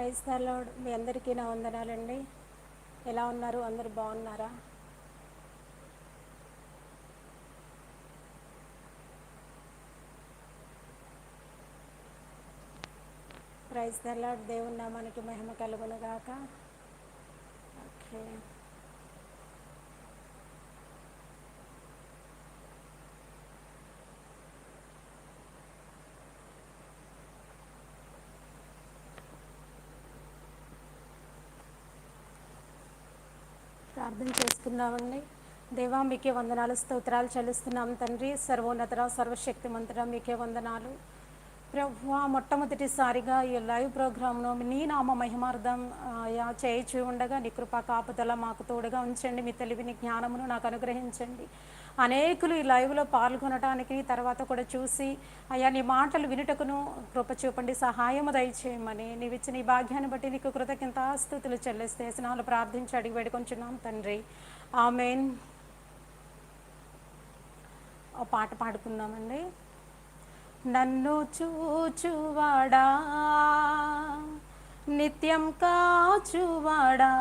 Praise lord మీ అందరికీ నా వందనాలండి. ఎలా ఉన్నారు? అందరు బాగున్నారా? ప్రైజ్ లార్డ్ దేవుని నామానికి మహిమ కలుగును గాక. ఓకే. ప్రార్థన చేసుకున్నామండి దేవా మీకే వందనాలు స్తోత్రాలు చెల్లిస్తున్నాం తండ్రి. సర్వోన్నతర సర్వశక్తిమంతుడ మీకే వందనాలు. ప్రభు మొట్టమొదటిసారిగా ఈ లైవ్ ప్రోగ్రామ్ను నీ నామ మహిమార్థం ఆయా ఉండగా నీ కృపా కాపుదల మాకు తోడుగా ఉంచండి. మీ తెలివిని జ్ఞానమును నాకు అనుగ్రహించండి. అనేకులు ఈ లైవ్లో పాల్గొనడానికి తర్వాత కూడా చూసి అయ్యా నీ మాటలు వినుటకును కృప చూపండి సహాయము దయచేయమని నీవు ఇచ్చిన ఈ భాగ్యాన్ని బట్టి నీకు కృతజ్ఞతాస్థుతులు చెల్లిస్తే స్నాలు ప్రార్థించి అడిగి వేడుకొంచున్నాం తండ్రి. ఆమెన్. ఓ పాట పాడుకుందామండి. నన్ను చూచువాడా నిత్యం కాచువాడా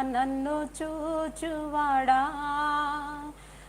నన్ను చూచువాడా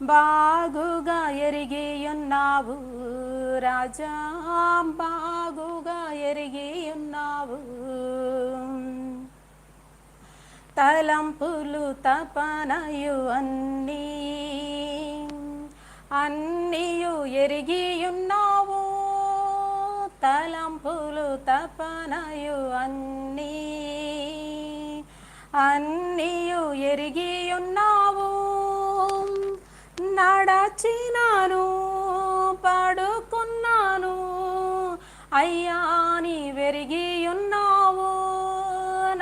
బాగుగా ఎరిగి ఉన్నావు రాజా బాగుగా ఎరిగి ఉన్నావు తలంపులు తపనయు అన్నీ అన్నీయు ఎరిగి ఉన్నావు తలంపులు తపనయు అన్నీ అన్నీయు ఎరిగి ఉన్నావు నడచినాను పడుకున్నాను. అయ్యా నీ వెరిగి ఉన్నావు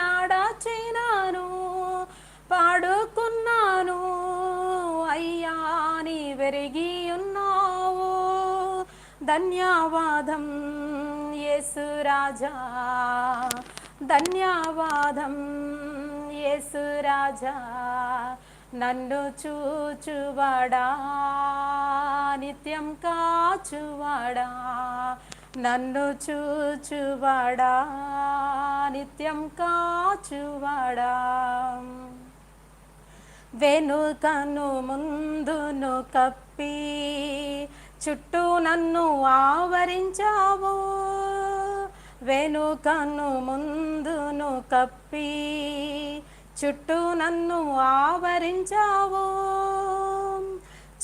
నడచినాను పడుకున్నాను. అయ్యా నీ వెరిగి ఉన్నావు ధన్యవాదం యేసురాజా ధన్యవాదం యేసురాజా నన్ను చూచువాడా నిత్యం కాచువాడా? నన్ను చూచువాడా నిత్యం కాచువాడా? వెనుకను ముందును కప్పి చుట్టూ నన్ను ఆవరించావు. వెనుకను ముందును కప్పి చుట్టూ నన్ను ఆవరించావు.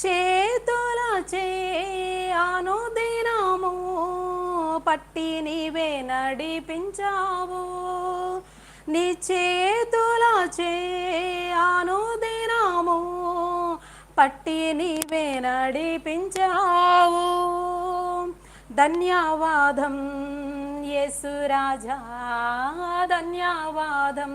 చేతుల చేను దినము పట్టి నీవే నడిపించావు. నీ చేతుల చేను దినము పట్టి నీవే నడిపించావు. ధన్యవాదం యేసురాజా ధన్యవాదం.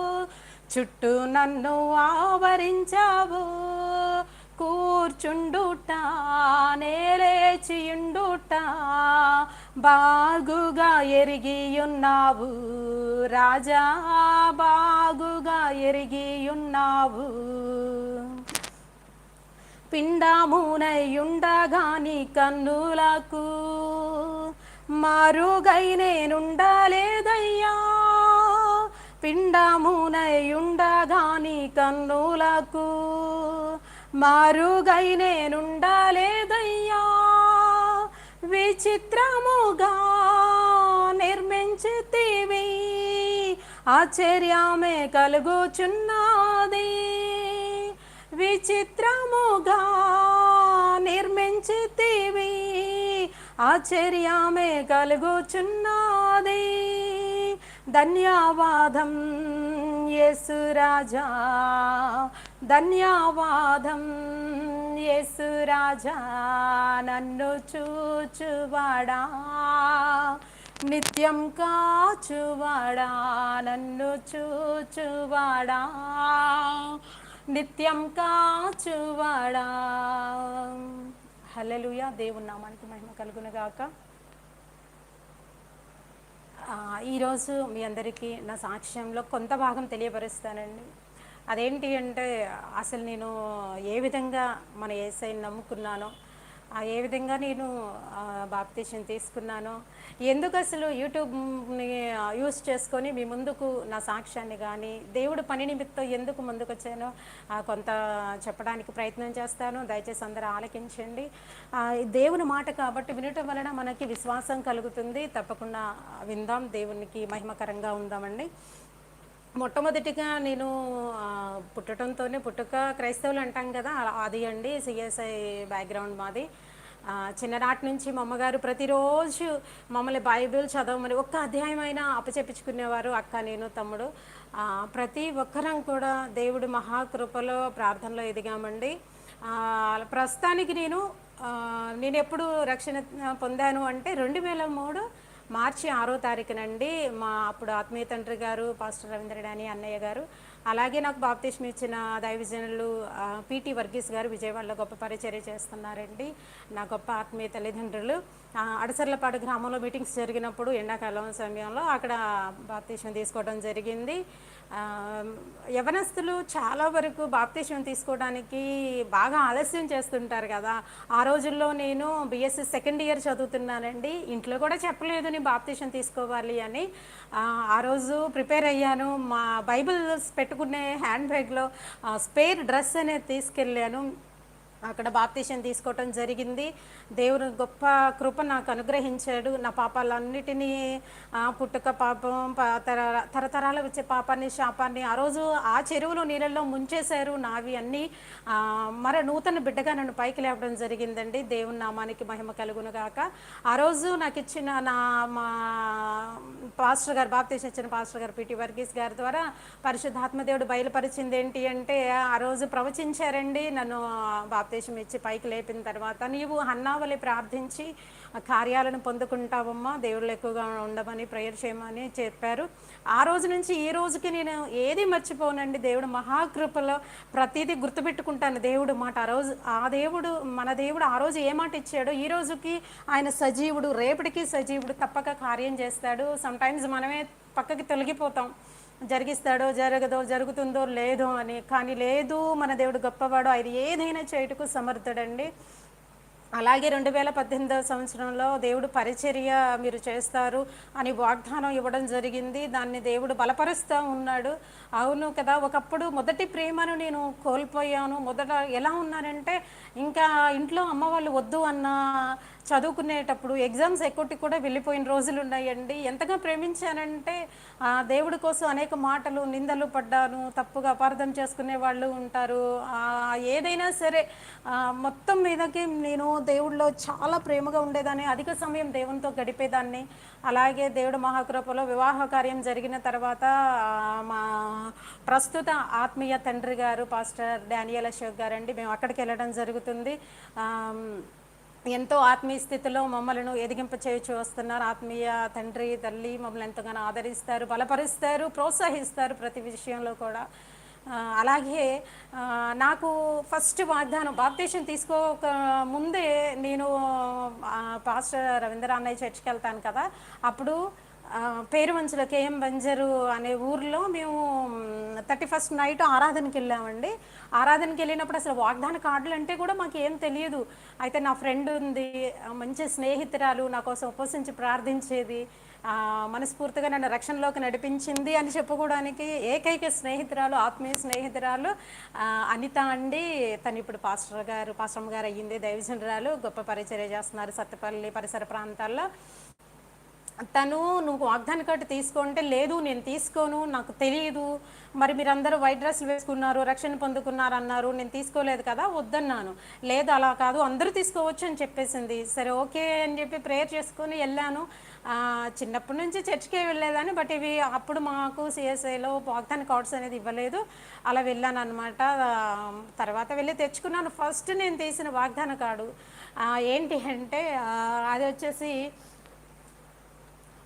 చుట్టూ నన్ను ఆవరించావు. కూర్చుండుట నేలేచియుండుట బాగుగా ఎరిగి ఉన్నావు రాజా బాగుగా ఎరిగి ఉన్నావు పిండమునయుండగాని కన్నులకు మారుగై నేనుండలేదయ్యా. పిండమునయుండగాని కన్నులకు మారుగై నేనుండలేదయ్యా. విచిత్రముగా నిర్మించితివి. ఆశ్చర్యమే కలుగుచున్నది. విచిత్రముగా నిర్మించితివి. ఆశ్చర్యమే కలుగుచున్నది. ధన్యవాదం యేసురాజా ధన్యవాదం యేసురాజా నన్ను చూచువాడా. నిత్యం కాచువాడా. నన్ను చూచువాడా. నిత్యం కాచువాడా. హల్లెలూయా. దేవుని నామానికి మహిమ కలుగునుగాక ఈరోజు మీ అందరికీ నా సాక్ష్యంలో కొంత భాగం తెలియపరుస్తానండి. అదేంటి అంటే అసలు నేను ఏ విధంగా మన ఏసైని నమ్ముకున్నానో ఏ విధంగా నేను బాప్తీషన్ తీసుకున్నానో ఎందుకు అసలు యూట్యూబ్ని యూస్ చేసుకొని మీ ముందుకు నా సాక్ష్యాన్ని కానీ దేవుడు పని నిమిత్తం ఎందుకు ముందుకు వచ్చానో కొంత చెప్పడానికి ప్రయత్నం చేస్తాను. దయచేసి అందరూ ఆలకించండి. దేవుని మాట కాబట్టి వినటం వలన మనకి విశ్వాసం కలుగుతుంది. తప్పకుండా విందాం. దేవునికి మహిమకరంగా ఉందామండి. మొట్టమొదటిగా నేను పుట్టడంతోనే పుట్టుక క్రైస్తవులు అంటాం కదా అది అండి సిఎస్ఐ బ్యాక్గ్రౌండ్ మాది. చిన్ననాటి నుంచి మా అమ్మగారు ప్రతిరోజు మమ్మల్ని బైబిల్ చదవమని ఒక్క అధ్యాయమైన అప్పచెప్పించుకునేవారు అక్క నేను తమ్ముడు. ప్రతి ఒక్కరం కూడా దేవుడి మహాకృపలో ప్రార్థనలో ఎదిగామండి. ప్రస్తుతానికి నేను నేను ఎప్పుడు రక్షణ పొందాను అంటే రెండు వేల మూడు మార్చి ఆరో తారీఖునండి మా అప్పుడు ఆత్మీయ తండ్రి గారు పాస్టర్ రవీంద్రడాని అన్నయ్య గారు అలాగే నాకు బాప్తిష్మ ఇచ్చిన దైవజనులు పీటీ పిటి వర్గీస్ గారు విజయవాడలో గొప్ప పరిచర్య చేస్తున్నారండి. నా గొప్ప ఆత్మీయ తల్లిదండ్రులు. అడసర్లపాడు గ్రామంలో మీటింగ్స్ జరిగినప్పుడు ఎండాకాలం సమయంలో అక్కడ బాప్తిష్యం తీసుకోవడం జరిగింది. యవనస్తులు చాలా వరకు బాప్తిష్యం తీసుకోవడానికి బాగా ఆలస్యం చేస్తుంటారు కదా. ఆ రోజుల్లో నేను బిఎస్సి సెకండ్ ఇయర్ చదువుతున్నానండి. ఇంట్లో కూడా చెప్పలేదు నేను బాప్తిష్యం తీసుకోవాలి అని. ఆ రోజు ప్రిపేర్ అయ్యాను. మా బైబిల్స్ పెట్టుకునే హ్యాండ్ బ్యాగ్లో స్పేర్ డ్రెస్ అనేది తీసుకెళ్ళాను. అక్కడ బాప్తీషన్ తీసుకోవటం జరిగింది. దేవుడు గొప్ప కృప నాకు అనుగ్రహించాడు. నా పాపాలన్నిటినీ పుట్టుక పాపం తర- తరతరాల వచ్చే పాపాన్ని శాపాన్ని ఆ రోజు ఆ చెరువులో నీళ్ళల్లో ముంచేశారు. నావి అన్నీ మర నూతన బిడ్డగా నన్ను పైకి లేపడం జరిగిందండి. దేవుని నామానికి మహిమ కలుగును గాక. ఆ రోజు నాకు ఇచ్చిన నా మా పాస్టర్ గారు బాప్తీషన్ ఇచ్చిన పాస్టర్ గారు పిటి వర్గీస్ గారి ద్వారా పరిశుద్ధాత్మదేవుడు బయలుపరిచింది ఏంటి అంటే ఆ రోజు ప్రవచించారండి. నన్ను బాప్ బాప్తేశం ఇచ్చి పైకి లేపిన తర్వాత నీవు హన్నావలి ప్రార్థించి కార్యాలను పొందుకుంటావమ్మా. దేవుళ్ళు ఎక్కువగా ఉండమని ప్రేయర్ చేయమని చెప్పారు. ఆ రోజు నుంచి ఈ రోజుకి నేను ఏది మర్చిపోనండి. దేవుడు మహాకృపలో ప్రతిదీ గుర్తుపెట్టుకుంటాను. దేవుడు మాట ఆ రోజు ఆ దేవుడు మన దేవుడు ఆ రోజు ఏ మాట ఇచ్చాడో ఈ రోజుకి ఆయన సజీవుడు రేపటికి సజీవుడు తప్పక కార్యం చేస్తాడు. సమ్టైమ్స్ మనమే పక్కకి తొలగిపోతాం. జరిగిస్తాడో జరగదో జరుగుతుందో లేదో అని. కానీ లేదు మన దేవుడు గొప్పవాడు. ఆయన ఏదైనా చేయుటకు సమర్థుడండి. అలాగే రెండు వేల పద్దెనిమిదవ సంవత్సరంలో దేవుడు పరిచర్య మీరు చేస్తారు అని వాగ్దానం ఇవ్వడం జరిగింది. దాన్ని దేవుడు బలపరుస్తూ ఉన్నాడు. అవును కదా ఒకప్పుడు మొదటి ప్రేమను నేను కోల్పోయాను. మొదట ఎలా ఉన్నానంటే ఇంకా ఇంట్లో అమ్మ వాళ్ళు వద్దు అన్న చదువుకునేటప్పుడు ఎగ్జామ్స్ ఎక్కొట్టి కూడా వెళ్ళిపోయిన రోజులు ఉన్నాయండి. ఎంతగా ప్రేమించానంటే దేవుడి కోసం అనేక మాటలు నిందలు పడ్డాను. తప్పుగా అపార్థం చేసుకునే వాళ్ళు ఉంటారు. ఏదైనా సరే మొత్తం మీదకి నేను దేవుడిలో చాలా ప్రేమగా ఉండేదాన్ని. అధిక సమయం దేవునితో గడిపేదాన్ని. అలాగే దేవుడు మహాకృపలో వివాహ కార్యం జరిగిన తర్వాత మా ప్రస్తుత ఆత్మీయ తండ్రి గారు పాస్టర్ డానియల్ అశోక్ గారండి. మేము అక్కడికి వెళ్ళడం జరుగుతుంది. ఎంతో ఆత్మీయ స్థితిలో మమ్మల్ని ఎదిగింప చేయొచ్చు వస్తున్నారు. ఆత్మీయ తండ్రి తల్లి మమ్మల్ని ఎంతగానో ఆదరిస్తారు బలపరుస్తారు ప్రోత్సహిస్తారు ప్రతి విషయంలో కూడా. అలాగే నాకు ఫస్ట్ వాగ్దానం బాప్తీషన్ తీసుకోక ముందే నేను పాస్టర్ రవీంద్ర అన్నయ్య చర్చికి వెళ్తాను కదా అప్పుడు ఆ, కేఎం బంజరు అనే ఊర్లో మేము థర్టీ ఫస్ట్ నైట్ ఆరాధనకి వెళ్ళామండి. ఆరాధనకి వెళ్ళినప్పుడు అసలు వాగ్దాన కార్డులు అంటే కూడా మాకు ఏం తెలియదు. అయితే నా ఫ్రెండ్ ఉంది మంచి స్నేహితురాలు నా కోసం ఉపసించి ప్రార్థించేది. మనస్ఫూర్తిగా నన్ను రక్షణలోకి నడిపించింది అని చెప్పుకోవడానికి ఏకైక స్నేహితురాలు ఆత్మీయ స్నేహితురాలు అనిత అండి. తను ఇప్పుడు పాస్టర్ గారు పాస్టర్ గారు అయ్యింది. దైవజనరాలు గొప్ప పరిచర్య చేస్తున్నారు సత్తపల్లి పరిసర ప్రాంతాల్లో. తను నువ్వు వాగ్దాన కార్డు తీసుకుంటే లేదు నేను తీసుకోను నాకు తెలియదు మరి మీరందరూ వైట్ డ్రెస్లు వేసుకున్నారు రక్షణ పొందుకున్నారు అన్నారు నేను తీసుకోలేదు కదా వద్దన్నాను. లేదు అలా కాదు అందరూ తీసుకోవచ్చు అని చెప్పేసింది. సరే ఓకే అని చెప్పి ప్రేయర్ చేసుకొని వెళ్ళాను. చిన్నప్పటి నుంచి చర్చ్కే వెళ్ళేదాన్ని బట్ ఇవి అప్పుడు మాకు సిఎస్ఐలో వాగ్దాన కార్డ్స్ అనేది ఇవ్వలేదు. అలా వెళ్ళాను అనమాట తర్వాత వెళ్ళి తెచ్చుకున్నాను. ఫస్ట్ నేను తీసిన వాగ్దాన కార్డు. ఏంటి అంటే అది వచ్చేసి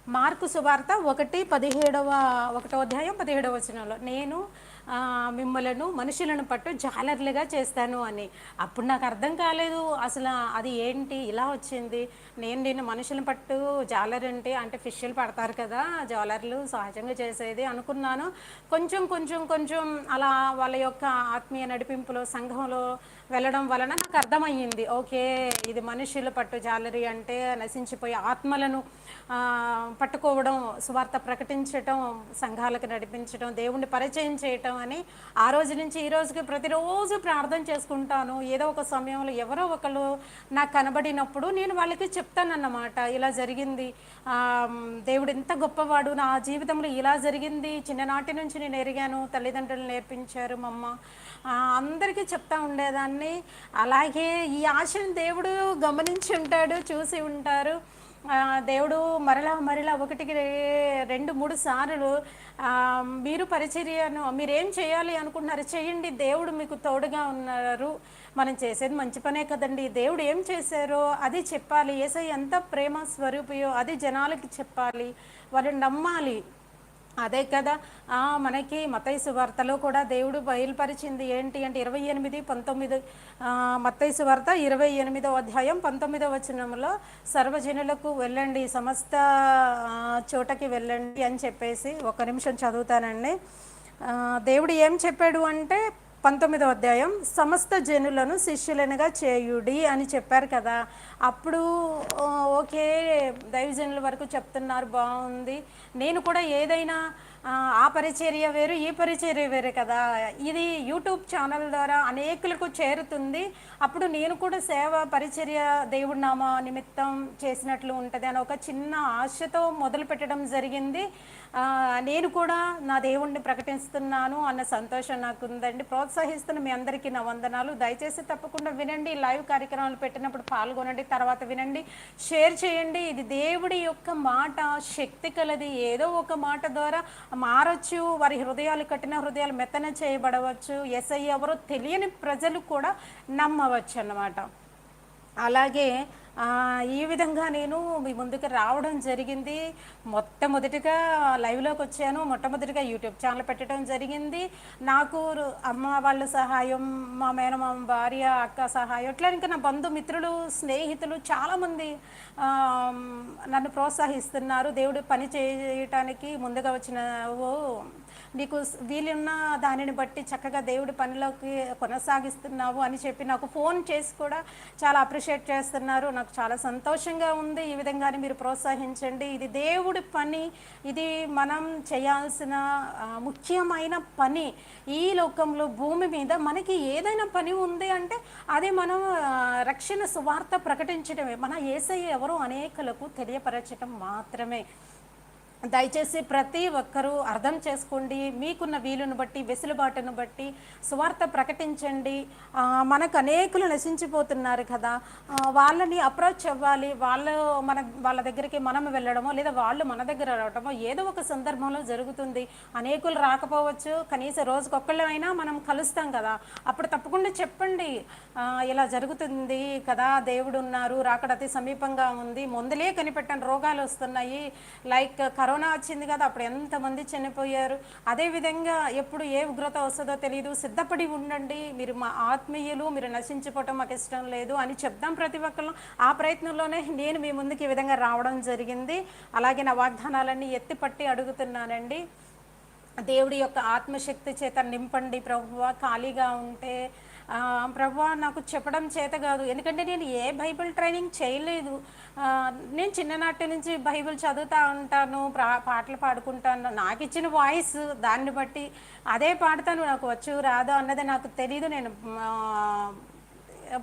మార్కు సువార్త ఒకటి పదిహేడవ ఒకటో అధ్యాయం పదిహేడవ వచనంలో. నేను మిమ్మలను మనుషులను పట్టు జాలర్లుగా చేస్తాను అని. అప్పుడు నాకు అర్థం కాలేదు. అసలు అది ఏంటి? ఇలా వచ్చింది. నేను నేను మనుషులను పట్టు జాలర్ అంటే అంటే ఫిష్లు పడతారు కదా జాలర్లు సహజంగా చేసేది అనుకున్నాను. కొంచెం కొంచెం కొంచెం అలా వాళ్ళ యొక్క ఆత్మీయ నడిపింపులో సంఘంలో వెళ్ళడం వలన నాకు అర్థమయ్యింది. ఓకే ఇది మనుషుల పట్టు జాలరీ అంటే నశించిపోయే ఆత్మలను పట్టుకోవడం సువార్త ప్రకటించటం సంఘాలకు నడిపించడం దేవుణ్ణి పరిచయం చేయటం అని ఆ రోజు నుంచి ఈ రోజుకి ప్రతిరోజు ప్రార్థన చేసుకుంటాను. ఏదో ఒక సమయంలో ఎవరో ఒకళ్ళు నాకు కనబడినప్పుడు నేను వాళ్ళకి చెప్తానన్నమాట. ఇలా జరిగింది. దేవుడు ఎంత గొప్పవాడు. నా జీవితంలో ఇలా జరిగింది. చిన్ననాటి నుంచి నేను ఎరిగాను. తల్లిదండ్రులు నేర్పించారు మమ్మ అమ్మ. అందరికీ చెప్తా ఉండేదాన్ని. అలాగే ఈ ఆశను దేవుడు గమనించి ఉంటాడు చూసి ఉంటారు. దేవుడు మరలా మరలా ఒకటికి రెండు మూడు సార్లు మీరు పరిచర్యను మీరేం చేయాలి అనుకుంటున్నారు? చేయండి దేవుడు మీకు తోడుగా ఉన్నారు. మనం చేసేది మంచి పనే కదండి. దేవుడు ఏం చేశారో అది చెప్పాలి. ఏసై ఎంత ప్రేమ స్వరూపియో అది జనాలకి చెప్పాలి. వాళ్ళు నమ్మాలి. అదే కదా. మనకి మతైసు వార్తలో కూడా దేవుడు బయలుపరిచింది ఏంటి అంటే ఇరవై ఎనిమిది పంతొమ్మిది మతైసు వార్త ఇరవై ఎనిమిదో అధ్యాయం పంతొమ్మిదో వచనంలో సర్వజనులకు వెళ్ళండి సమస్త చోటకి వెళ్ళండి అని చెప్పేసి ఒక నిమిషం చదువుతానండి. దేవుడు ఏం చెప్పాడు అంటే పంతొమ్మిదో అధ్యాయం. సమస్త జనులను శిష్యులనుగా చేయుడి అని చెప్పారు కదా. అప్పుడు ఓకే దైవజనుల వరకు చెప్తున్నారు బాగుంది నేను కూడా ఏదైనా ఆ, పరిచర్య వేరు ఈ పరిచర్య వేరు కదా. ఇది యూట్యూబ్ ఛానల్ ద్వారా అనేకులకు చేరుతుంది. అప్పుడు నేను కూడా సేవ పరిచర్య దేవుడి నామ నిమిత్తం చేసినట్లు ఉంటుంది అని ఒక చిన్న ఆశతో మొదలు పెట్టడం జరిగింది. నేను కూడా నా దేవుణ్ణి ప్రకటిస్తున్నాను అన్న సంతోషం నాకు ఉందండి ప్రోత్సహిస్తున్న మీ అందరికీ నా వందనాలు. దయచేసి తప్పకుండా వినండి. లైవ్ కార్యక్రమాలు పెట్టినప్పుడు పాల్గొనండి. తర్వాత వినండి. షేర్ చేయండి. ఇది దేవుడి యొక్క మాట శక్తి కలది. ఏదో ఒక మాట ద్వారా మారచ్చు వారి హృదయాలు కట్టిన హృదయాలు మెత్తన చేయబడవచ్చు. ఎస్ఐ ఎవరో తెలియని ప్రజలు కూడా నమ్మవచ్చు అన్నమాట అలాగే ఈ విధంగా నేను మీ ముందుకు రావడం జరిగింది. మొట్టమొదటిగా లైవ్లోకి వచ్చాను. మొట్టమొదటిగా యూట్యూబ్ ఛానల్ పెట్టడం జరిగింది. నాకు అమ్మ వాళ్ళ సహాయం మా మేనమామ భార్య అక్క సహాయం ఇట్లా ఇంకా నా బంధుమిత్రులు స్నేహితులు చాలామంది నన్ను ప్రోత్సహిస్తున్నారు. దేవుడు పని చేయటానికి ముందుగా వచ్చిన ఓ నీకు వీలున్న దానిని బట్టి చక్కగా దేవుడి పనిలోకి కొనసాగిస్తున్నావు అని చెప్పి నాకు ఫోన్ చేసి కూడా చాలా అప్రిషియేట్ చేస్తున్నారు. నాకు చాలా సంతోషంగా ఉంది. ఈ విధంగానే మీరు ప్రోత్సహించండి. ఇది దేవుడి పని. ఇది మనం చేయాల్సిన ముఖ్యమైన పని. ఈ లోకంలో భూమి మీద మనకి ఏదైనా పని ఉంది అంటే అది మనం రక్షణ సువార్త ప్రకటించడమే. మన ఏసై ఎవరో అనేకులకు తెలియపరచడం మాత్రమే. దయచేసి ప్రతి ఒక్కరూ అర్థం చేసుకోండి. మీకున్న వీలును బట్టి వెసులుబాటును బట్టి సువార్త ప్రకటించండి. మనకు అనేకులు నశించిపోతున్నారు కదా. వాళ్ళని అప్రోచ్ అవ్వాలి. వాళ్ళు మన వాళ్ళ దగ్గరికి మనం వెళ్ళడమో లేదా వాళ్ళు మన దగ్గర రావడమో ఏదో ఒక సందర్భంలో జరుగుతుంది. అనేకులు రాకపోవచ్చు. కనీసం రోజుకొక్కళ్ళమైనా మనం కలుస్తాం కదా. అప్పుడు తప్పకుండా చెప్పండి. ఇలా జరుగుతుంది కదా దేవుడు ఉన్నారు రాకడతి సమీపంగా ఉంది. ముందులే కనిపెట్టండి. రోగాలు వస్తున్నాయి. లైక్ కరోనా వచ్చింది కదా అప్పుడు ఎంతమంది చనిపోయారు? అదేవిధంగా ఎప్పుడు ఏ ఉగ్రత వస్తుందో తెలియదు సిద్ధపడి ఉండండి. మీరు మా ఆత్మీయులు మీరు నశించిపోవటం మాకు ఇష్టం లేదు అని చెప్దాం ప్రతి ఒక్కరు ఆ ప్రయత్నంలోనే నేను మీ ముందుకు ఈ విధంగా రావడం జరిగింది. అలాగే నా వాగ్దానాలన్నీ ఎత్తిపట్టి అడుగుతున్నానండి. దేవుడి యొక్క ఆత్మశక్తి చేత నింపండి ప్రభువ. ఖాళీగా ఉంటే ప్రభు నాకు చెప్పడం చేత కాదు. ఎందుకంటే నేను ఏ బైబిల్ ట్రైనింగ్ చేయలేదు. నేను చిన్ననాటి నుంచి బైబిల్ చదువుతూ ఉంటాను ప్రా- పాటలు పాడుకుంటాను. నాకు ఇచ్చిన వాయిస్ దాన్ని బట్టి అదే పాడతాను. నాకు వచ్చు రాదు అన్నది నాకు తెలీదు. నేను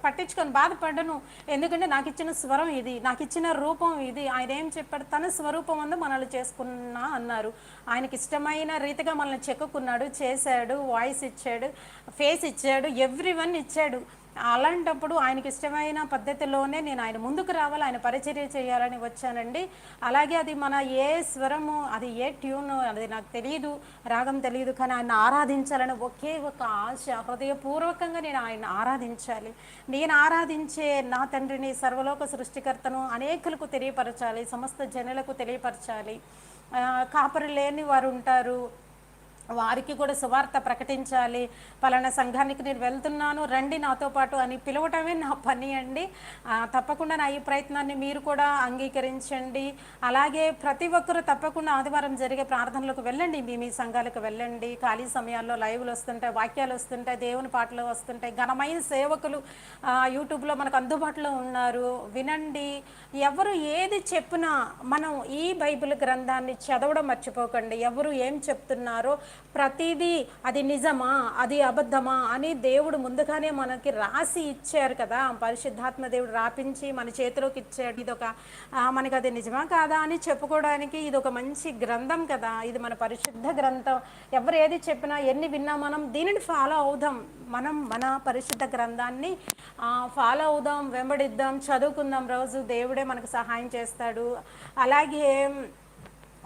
పట్టించుకొని బాధపడను ఎందుకంటే నాకు ఇచ్చిన స్వరం ఇది నాకు ఇచ్చిన రూపం ఇది. ఆయన ఏం చెప్పాడు? తన స్వరూపం అందు మనల్ని చేసుకున్నా అన్నారు. ఆయనకి ఇష్టమైన రీతిగా మనల్ని చెక్కుకున్నాడు చేశాడు వాయిస్ ఇచ్చాడు ఫేస్ ఇచ్చాడు ఎవ్రీ వన్ ఇచ్చాడు. అలాంటప్పుడు ఆయనకి ఇష్టమైన పద్ధతిలోనే నేను ఆయన ముందుకు రావాలి ఆయన పరిచర్య చేయాలని వచ్చానండి. అలాగే అది మన ఏ స్వరము అది ఏ ట్యూన్ అది నాకు తెలియదు రాగం తెలియదు కానీ ఆయన ఆరాధించాలని ఒకే ఒక ఆశ హృదయపూర్వకంగా నేను ఆయన ఆరాధించాలి. నేను ఆరాధించే నా తండ్రిని సర్వలోక సృష్టికర్తను అనేకులకు తెలియపరచాలి సమస్త జనులకు తెలియపరచాలి. కాపరి లేని వారు ఉంటారు. వారికి కూడా సువార్త ప్రకటించాలి. పలానా సంఘానికి నేను వెళ్తున్నాను రండి నాతో పాటు అని పిలవటమే నా పని అండి. తప్పకుండా నా ఈ ప్రయత్నాన్ని మీరు కూడా అంగీకరించండి. అలాగే ప్రతి ఒక్కరూ తప్పకుండా ఆదివారం జరిగే ప్రార్థనలకు వెళ్ళండి. మీ మీ సంఘాలకు వెళ్ళండి. ఖాళీ సమయాల్లో లైవ్లు వస్తుంటాయి వాక్యాలు వస్తుంటాయి దేవుని పాటలు వస్తుంటాయి. ఘనమైన సేవకులు యూట్యూబ్లో మనకు అందుబాటులో ఉన్నారు. వినండి. ఎవరు ఏది చెప్పినా మనం ఈ బైబిల్ గ్రంథాన్ని చదవడం మర్చిపోకండి. ఎవరు ఏం చెప్తున్నారో ప్రతిదీ అది నిజమా? అది అబద్ధమా? అని దేవుడు ముందుగానే మనకి రాసి ఇచ్చారు కదా. పరిశుద్ధాత్మ దేవుడు రాపించి మన చేతిలోకి ఇచ్చాడు. ఇది ఒక మనకి అది నిజమా కాదా? అని చెప్పుకోవడానికి ఇది ఒక మంచి గ్రంథం కదా. ఇది మన పరిశుద్ధ గ్రంథం. ఎవరు ఏది చెప్పినా ఎన్ని విన్నా మనం దీనిని ఫాలో అవుదాం. మనం మన పరిశుద్ధ గ్రంథాన్ని ఫాలో అవుదాం వెంబడిద్దాం చదువుకుందాం. రోజు దేవుడే మనకు సహాయం చేస్తాడు. అలాగే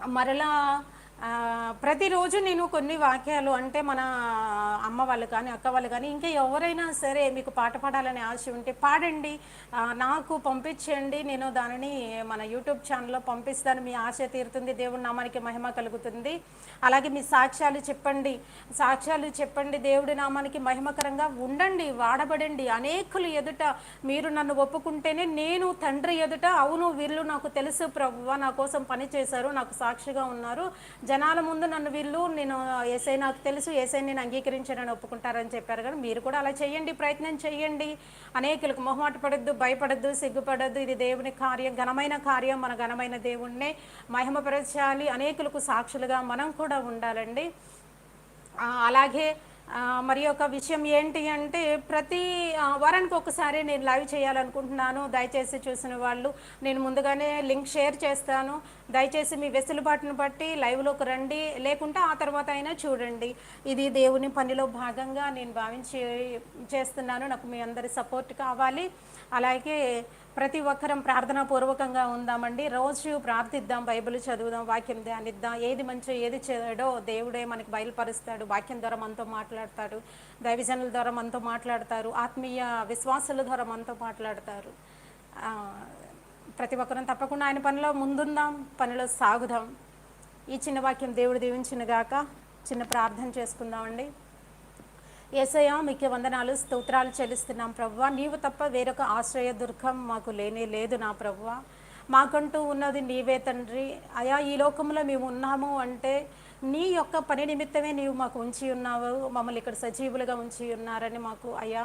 మరలా ప్రతిరోజు నేను కొన్ని వాక్యాలు అంటే మన అమ్మ వాళ్ళు కానీ అక్క వాళ్ళు కానీ ఇంకా ఎవరైనా సరే మీకు పాట పాడాలనే ఆశ ఉంటే పాడండి. నాకు పంపించండి. నేను దానిని మన యూట్యూబ్ ఛానల్లో పంపిస్తాను. మీ ఆశ తీరుతుంది. దేవుడి నామానికి మహిమ కలుగుతుంది. అలాగే మీ సాక్ష్యాలు చెప్పండి. సాక్ష్యాలు చెప్పండి. దేవుడి నామానికి మహిమకరంగా ఉండండి. వాడబడండి. అనేకులు ఎదుట మీరు నన్ను ఒప్పుకుంటేనే నేను తండ్రి ఎదుట అవును వీళ్ళు నాకు తెలుసు. ప్రభువ నా కోసం పని చేశారు. నాకు సాక్షిగా ఉన్నారు. జనాల ముందు నన్ను వీళ్ళు నేను ఏసై నాకు తెలుసు ఏసై నేను అంగీకరించానని ఒప్పుకుంటారని చెప్పారు. కానీ మీరు కూడా అలా చేయండి ప్రయత్నం చేయండి. అనేకులకు మొహమాట పడద్దు భయపడద్దు సిగ్గుపడద్దు. ఇది దేవుని కార్యం ఘనమైన కార్యం మన ఘనమైన దేవుణ్ణే మహిమపరచాలి. అనేకులకు సాక్షులుగా మనం కూడా ఉండాలండి. అలాగే మరి ఒక విషయం ఏంటి అంటే ప్రతి వారానికి ఒకసారి నేను లైవ్ చేయాలనుకుంటున్నాను. దయచేసి చూసిన వాళ్ళు నేను ముందుగానే లింక్ షేర్ చేస్తాను. దయచేసి మీ వెసులుబాటును బట్టి లైవ్లోకి రండి. లేకుంటే ఆ తర్వాత అయినా చూడండి. ఇది దేవుని పనిలో భాగంగా నేను భావించి చేస్తున్నాను. నాకు మీ అందరి సపోర్ట్ కావాలి. అలాగే ప్రతి ఒక్కరం ప్రార్థనా పూర్వకంగా ఉందామండి. రోజు ప్రార్థిద్దాం బైబిల్ చదువుదాం వాక్యం ధ్యానిద్దాం. ఏది మంచో ఏది చెడో దేవుడే మనకి బయలుపరుస్తాడు. వాక్యం ద్వారా మనతో మాట్లాడతాడు. దైవజనుల ద్వారా మనతో మాట్లాడతారు. ఆత్మీయ విశ్వాసాల ద్వారా మనతో మాట్లాడతారు. ప్రతి ఒక్కరం తప్పకుండా ఆయన పనిలో ముందుందాం పనిలో సాగుదాం. ఈ చిన్న వాక్యం దేవుడు దీవించిన గాక చిన్న ప్రార్థన చేసుకుందామండి. ఏసయ్య మీకు వందనాలు స్తోత్రాలు చెల్లిస్తున్నాం ప్రవ్వా నీవు తప్ప వేరొక ఆశ్రయ దుర్గం మాకు లేనే లేదు నా ప్రవ్వా మాకంటూ ఉన్నది నీవే తండ్రి. అయా ఈ లోకంలో మేము ఉన్నాము అంటే నీ యొక్క పని నిమిత్తమే నీవు మాకు ఉంచి ఉన్నావు. మమ్మల్ని ఇక్కడ సజీవులుగా ఉంచి ఉన్నారని మాకు అయ్యా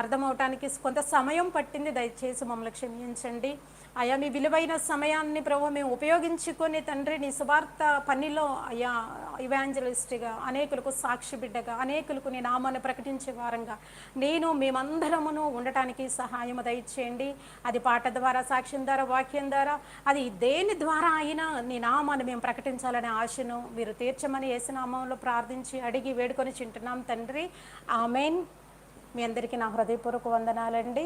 అర్థమవటానికి కొంత సమయం పట్టింది. దయచేసి మమ్మల్ని క్షమించండి. అయా మీ విలువైన సమయాన్ని ప్రభు మేము ఉపయోగించుకొని తండ్రి నీ సువార్త పనిలో అయ్యా ఇవాంజలిస్ట్గా అనేకులకు సాక్షి బిడ్డగా అనేకులకు నీ నామాన్ని ప్రకటించే వారంగా నేను మేమందరమును ఉండటానికి సహాయం దయచేయండి. అది పాట ద్వారా సాక్ష్యం ద్వారా వాక్యం ద్వారా అది దేని ద్వారా అయినా నీ నామాన్ని మేము ప్రకటించాలనే ఆశను మీరు తీర్చమని ఏసునామంలో ప్రార్థించి అడిగి వేడుకొని చింటున్నాం తండ్రి. ఆమెన్. మీ అందరికీ నా హృదయపూర్వక వందనాలండి.